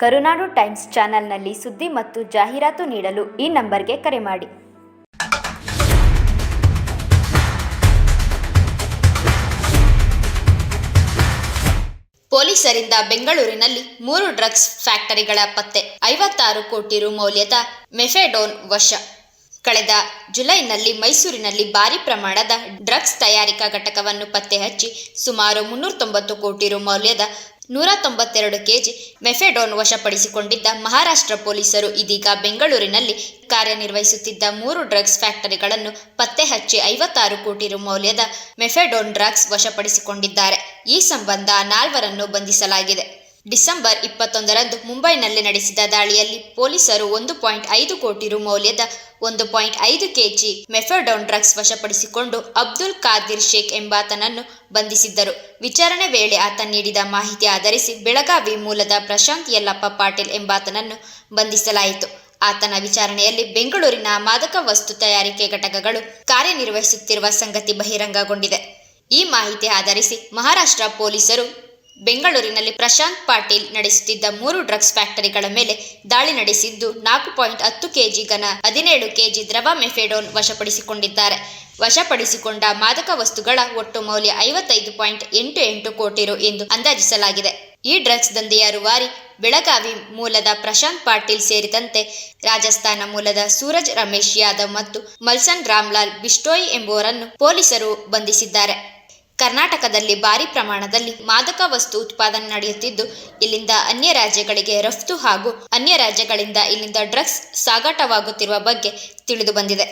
ಕರುನಾಡು times ಚಾನೆಲ್ನಲ್ಲಿ ಸುದ್ದಿ ಮತ್ತು ಜಾಹೀರಾತು ನೀಡಲು ಈ ನಂಬರ್ಗೆ ಕರೆ ಮಾಡಿ. ಪೊಲೀಸರಿಂದ ಬೆಂಗಳೂರಿನಲ್ಲಿ ಮೂರು ಡ್ರಗ್ಸ್ ಫ್ಯಾಕ್ಟರಿಗಳ ಪತ್ತೆ, ಐವತ್ತಾರು ಕೋಟಿ ರು ಮೌಲ್ಯದ ಮೆಫೆಡೋನ್ ವಶ. ಕಳೆದ ಜುಲೈನಲ್ಲಿ ಮೈಸೂರಿನಲ್ಲಿ ಭಾರಿ ಪ್ರಮಾಣದ ಡ್ರಗ್ಸ್ ತಯಾರಿಕಾ ಘಟಕವನ್ನು ಪತ್ತೆ ಹಚ್ಚಿ ಸುಮಾರು ಮುನ್ನೂರ ತೊಂಬತ್ತು ಕೋಟಿ ರು ಮೌಲ್ಯದ ನೂರ ತೊಂಬತ್ತೆರಡು ಕೆಜಿ ಮೆಫೆಡೋನ್ ವಶಪಡಿಸಿಕೊಂಡಿದ್ದ ಮಹಾರಾಷ್ಟ್ರ ಪೊಲೀಸರು ಇದೀಗ ಬೆಂಗಳೂರಿನಲ್ಲಿ ಕಾರ್ಯನಿರ್ವಹಿಸುತ್ತಿದ್ದ ಮೂರು ಡ್ರಗ್ಸ್ ಫ್ಯಾಕ್ಟರಿಗಳನ್ನು ಪತ್ತೆ ಹಚ್ಚಿ ಐವತ್ತಾರು ಕೋಟಿ ರು ಮೌಲ್ಯದ ಮೆಫೆಡೋನ್ ಡ್ರಗ್ಸ್ ವಶಪಡಿಸಿಕೊಂಡಿದ್ದಾರೆ. ಈ ಸಂಬಂಧ ನಾಲ್ವರನ್ನು ಬಂಧಿಸಲಾಗಿದೆ. ಡಿಸೆಂಬರ್ ಇಪ್ಪತ್ತೊಂದರಂದು ಮುಂಬೈನಲ್ಲಿ ನಡೆಸಿದ ದಾಳಿಯಲ್ಲಿ ಪೊಲೀಸರು ಒಂದು ಪಾಯಿಂಟ್ ಐದು ಕೋಟಿ ರು ಮೌಲ್ಯದ ಒಂದು ಪಾಯಿಂಟ್ ಐದು ಕೆಜಿ ಮೆಫೆಡೋನ್ ಡ್ರಗ್ಸ್ ವಶಪಡಿಸಿಕೊಂಡು ಅಬ್ದುಲ್ ಖಾದಿರ್ ಶೇಖ್ ಎಂಬಾತನನ್ನು ಬಂಧಿಸಿದ್ದರು. ವಿಚಾರಣೆ ವೇಳೆ ಆತ ನೀಡಿದ ಮಾಹಿತಿ ಆಧರಿಸಿ ಬೆಳಗಾವಿ ಮೂಲದ ಪ್ರಶಾಂತ್ ಯಲ್ಲಪ್ಪ ಪಾಟೀಲ್ ಎಂಬಾತನನ್ನು ಬಂಧಿಸಲಾಯಿತು. ಆತನ ವಿಚಾರಣೆಯಲ್ಲಿ ಬೆಂಗಳೂರಿನ ಮಾದಕ ವಸ್ತು ತಯಾರಿಕೆ ಘಟಕಗಳು ಕಾರ್ಯನಿರ್ವಹಿಸುತ್ತಿರುವ ಸಂಗತಿ ಬಹಿರಂಗಗೊಂಡಿದೆ. ಈ ಮಾಹಿತಿ ಆಧರಿಸಿ ಮಹಾರಾಷ್ಟ್ರ ಪೊಲೀಸರು ಬೆಂಗಳೂರಿನಲ್ಲಿ ಪ್ರಶಾಂತ್ ಪಾಟೀಲ್ ನಡೆಸುತ್ತಿದ್ದ ಮೂರು ಡ್ರಗ್ಸ್ ಫ್ಯಾಕ್ಟರಿಗಳ ಮೇಲೆ ದಾಳಿ ನಡೆಸಿದ್ದು ನಾಲ್ಕು ಪಾಯಿಂಟ್ ಹತ್ತು ಕೆಜಿ ಘನ, ಹದಿನೇಳು ಕೆಜಿ ದ್ರವ ಮೆಫೆಡೋನ್ ವಶಪಡಿಸಿಕೊಂಡಿದ್ದಾರೆ. ವಶಪಡಿಸಿಕೊಂಡ ಮಾದಕ ವಸ್ತುಗಳ ಒಟ್ಟು ಮೌಲ್ಯ ಐವತ್ತೈದು ಪಾಯಿಂಟ್ ಎಂಟು ಎಂಟು ಕೋಟಿ ರು ಎಂದು ಅಂದಾಜಿಸಲಾಗಿದೆ. ಈ ಡ್ರಗ್ಸ್ ದಂಧೆಯ ರೂವಾರಿ ಬೆಳಗಾವಿ ಮೂಲದ ಪ್ರಶಾಂತ್ ಪಾಟೀಲ್ ಸೇರಿದಂತೆ ರಾಜಸ್ಥಾನ ಮೂಲದ ಸೂರಜ್ ರಮೇಶ್ ಯಾದವ್ ಮತ್ತು ಮಲ್ಸನ್ ರಾಮ್ಲಾಲ್ ಬಿಸ್ಟೋಯ್ ಎಂಬುವರನ್ನು ಪೊಲೀಸರು ಬಂಧಿಸಿದ್ದಾರೆ. ಕರ್ನಾಟಕದಲ್ಲಿ ಭಾರಿ ಪ್ರಮಾಣದಲ್ಲಿ ಮಾದಕ ವಸ್ತು ಉತ್ಪಾದನೆ ನಡೆಯುತ್ತಿದ್ದು, ಇಲ್ಲಿಂದ ಅನ್ಯ ರಾಜ್ಯಗಳಿಗೆ ರಫ್ತು ಹಾಗೂ ಅನ್ಯ ರಾಜ್ಯಗಳಿಂದ ಇಲ್ಲಿಂದ ಡ್ರಗ್ಸ್ ಸಾಗಾಟವಾಗುತ್ತಿರುವ ಬಗ್ಗೆ ತಿಳಿದು ಬಂದಿದೆ.